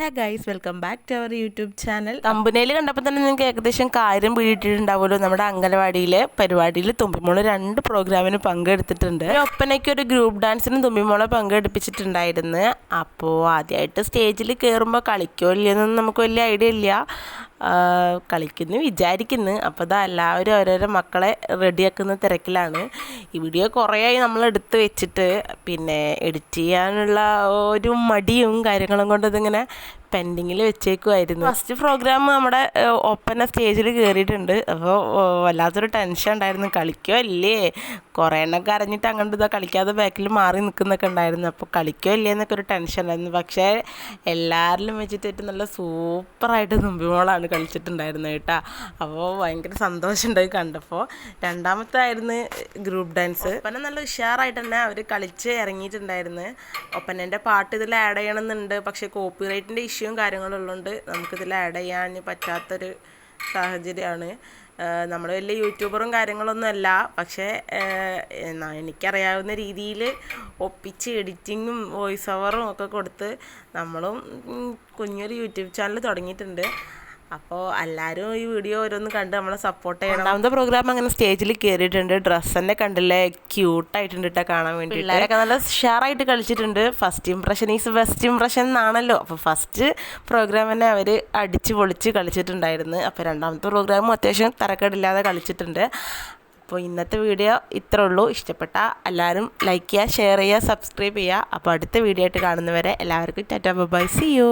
Hey guys welcome back to our YouTube channel തമ്പുനയിൽ കണ്ടപ്പോൾ തന്നെ നിങ്ങൾക്ക് ഏകദേശം കാര്യം പിടിയിട്ടിട്ടുണ്ടാവുമല്ലോ നമ്മുടെ അംഗനവാടിയിലെ പരിപാടിയിൽ തുമ്പിമോൾ രണ്ട് പ്രോഗ്രാമിന് പങ്കെടുത്തിട്ടുണ്ട്. ഒപ്പനയ്ക്ക് ഒരു ഗ്രൂപ്പ് ഡാൻസിന് തുമ്പിമോളെ പങ്കെടുപ്പിച്ചിട്ടുണ്ടായിരുന്നു. അപ്പോൾ ആദ്യമായിട്ട് സ്റ്റേജിൽ കയറുമ്പോൾ കളിക്കോ ഇല്ലയെന്നൊന്നും നമുക്ക് വലിയ ഐഡിയ ഇല്ല. കളിക്കുന്നു വിചാരിക്കുന്നു. അപ്പോൾ ഇതാ എല്ലാവരും ഓരോരോ മക്കളെ റെഡിയാക്കുന്ന തിരക്കിലാണ്. ഈ വീഡിയോ കുറേയായി നമ്മൾ എടുത്ത് വെച്ചിട്ട് പിന്നെ എഡിറ്റ് ചെയ്യാനുള്ള ഒരു മടിയും കാര്യങ്ങളും കൊണ്ട് ഇതിങ്ങനെ പെൻഡിങ്ങിൽ വെച്ചേക്കുമായിരുന്നു ഫസ്റ്റ് പ്രോഗ്രാം നമ്മുടെ ഒപ്പന സ്റ്റേജിൽ കയറിയിട്ടുണ്ട് അപ്പോൾ വല്ലാത്തൊരു ടെൻഷൻ ഉണ്ടായിരുന്നു. കളിക്കോ ഇല്ലേ? കുറേ എണ്ണൊക്കെ അറിഞ്ഞിട്ട് അങ്ങോട്ട് ഇതാ കളിക്കാതെ ബാക്കിൽ മാറി നിൽക്കുന്നൊക്കെ ഉണ്ടായിരുന്നു. അപ്പോൾ കളിക്കോ ഇല്ലേ എന്നൊക്കെ ഒരു ടെൻഷൻ ഉണ്ടായിരുന്നു. പക്ഷേ എല്ലാവരിലും വെച്ചിട്ട് ഏറ്റവും നല്ല സൂപ്പറായിട്ട് തുമ്പിമോളാണ് കളിച്ചിട്ടുണ്ടായിരുന്നത് കേട്ടോ. അപ്പോൾ ഭയങ്കര സന്തോഷമുണ്ടായി കണ്ടപ്പോൾ രണ്ടാമത്തെ ആയിരുന്നു ഗ്രൂപ്പ് ഡാൻസ് ഒപ്പന നല്ല ഉഷാറായിട്ട് തന്നെ അവർ കളിച്ച് ഇറങ്ങിയിട്ടുണ്ടായിരുന്നു. ഒപ്പനന്റെ പാട്ട് ഇതിൽ ആഡ് ചെയ്യണമെന്നുണ്ട്. പക്ഷേ കോപ്പി റൈറ്റിന്റെ ഇഷ്യൂവും കാര്യങ്ങളും ഉള്ളതുകൊണ്ട് നമുക്കിതിൽ ആഡ് ചെയ്യാൻ പറ്റാത്തൊരു സാഹചര്യമാണ്. നമ്മൾ വലിയ യൂട്യൂബറും കാര്യങ്ങളൊന്നും അല്ല. പക്ഷേ എനിക്കറിയാവുന്ന രീതിയിൽ ഒപ്പിച്ച് എഡിറ്റിങ്ങും വോയിസ് ഓവറും ഒക്കെ കൊടുത്ത് നമ്മളും കുഞ്ഞൊരു യൂട്യൂബ് ചാനൽ തുടങ്ങിയിട്ടുണ്ട്. അപ്പോൾ എല്ലാവരും ഈ വീഡിയോ ഓരോന്ന് കണ്ട് നമ്മളെ സപ്പോർട്ട് ചെയ്യണം. രണ്ടാമത്തെ പ്രോഗ്രാം അങ്ങനെ സ്റ്റേജിൽ കയറിയിട്ടുണ്ട് ഡ്രസ്സ് തന്നെ കണ്ടില്ലേ? ക്യൂട്ടായിട്ടുണ്ട് കേട്ടോ കാണാൻ വേണ്ടി പിള്ളേരൊക്കെ നല്ല ഷെയറായിട്ട് കളിച്ചിട്ടുണ്ട്. First impression is best impression എന്നാണല്ലോ. അപ്പോൾ ഫസ്റ്റ് പ്രോഗ്രാം തന്നെ അവർ അടിച്ച് പൊളിച്ച് കളിച്ചിട്ടുണ്ടായിരുന്നു. അപ്പോൾ രണ്ടാമത്തെ പ്രോഗ്രാമും അത്യാവശ്യം തരക്കേടില്ലാതെ കളിച്ചിട്ടുണ്ട്. അപ്പോൾ ഇന്നത്തെ വീഡിയോ ഇത്രേ ഉള്ളൂ. ഇഷ്ടപ്പെട്ട എല്ലാവരും ലൈക്ക് ചെയ്യുക ഷെയർ ചെയ്യുക സബ്സ്ക്രൈബ് ചെയ്യുക. അപ്പോൾ അടുത്ത വീഡിയോ ആയിട്ട് കാണുന്നവരെ എല്ലാവർക്കും ടാറ്റാ ബൈ സി യു